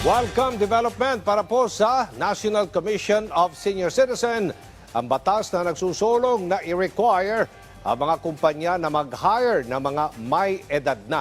Welcome development para po sa National Commission of Senior Citizen. Ang batas na nagsusulong na i-require ang mga kumpanya na mag-hire ng mga may edad na.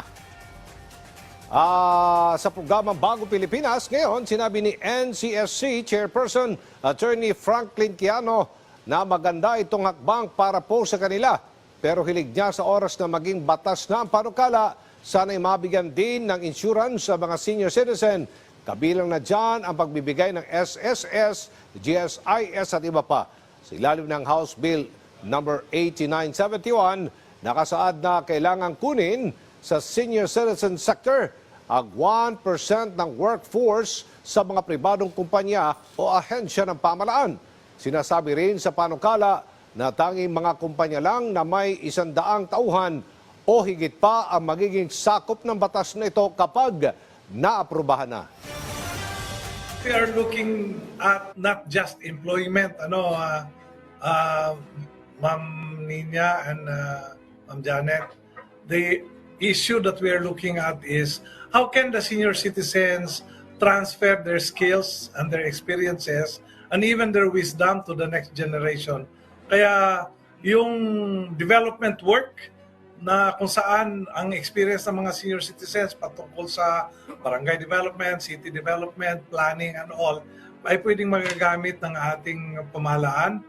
Ah, sa programang Bago Pilipinas, ngayon sinabi ni NCSC Chairperson Attorney Franklin Kiano na maganda itong hakbang para po sa kanila. Pero hilig niya sa oras na maging batas na ang panukala, sana'y mabigyan din ng insurance sa mga senior citizen. Kabilang na dyan ang pagbibigay ng SSS, GSIS at iba pa. Sa ilalim ng House Bill number 8971, nakasaad na kailangan kunin sa senior citizen sector ang 1% ng workforce sa mga pribadong kumpanya o ahensya ng pamalaan. Sinasabi rin sa panukala na tanging mga kumpanya lang na may isandaang tauhan o higit pa ang magiging sakop ng batas na ito kapag naaprubahan na. We are looking at not just employment ano uh, uh, Ma'am Nina and uh, Ma'am Janet. The issue that we are looking at is how can the senior citizens transfer their skills and their experiences and even their wisdom to the next generation? Kaya yung development work na kung saan ang experience ng mga senior citizens patungkol sa barangay development, city development, planning and all ay pwedeng magagamit ng ating pamahalaan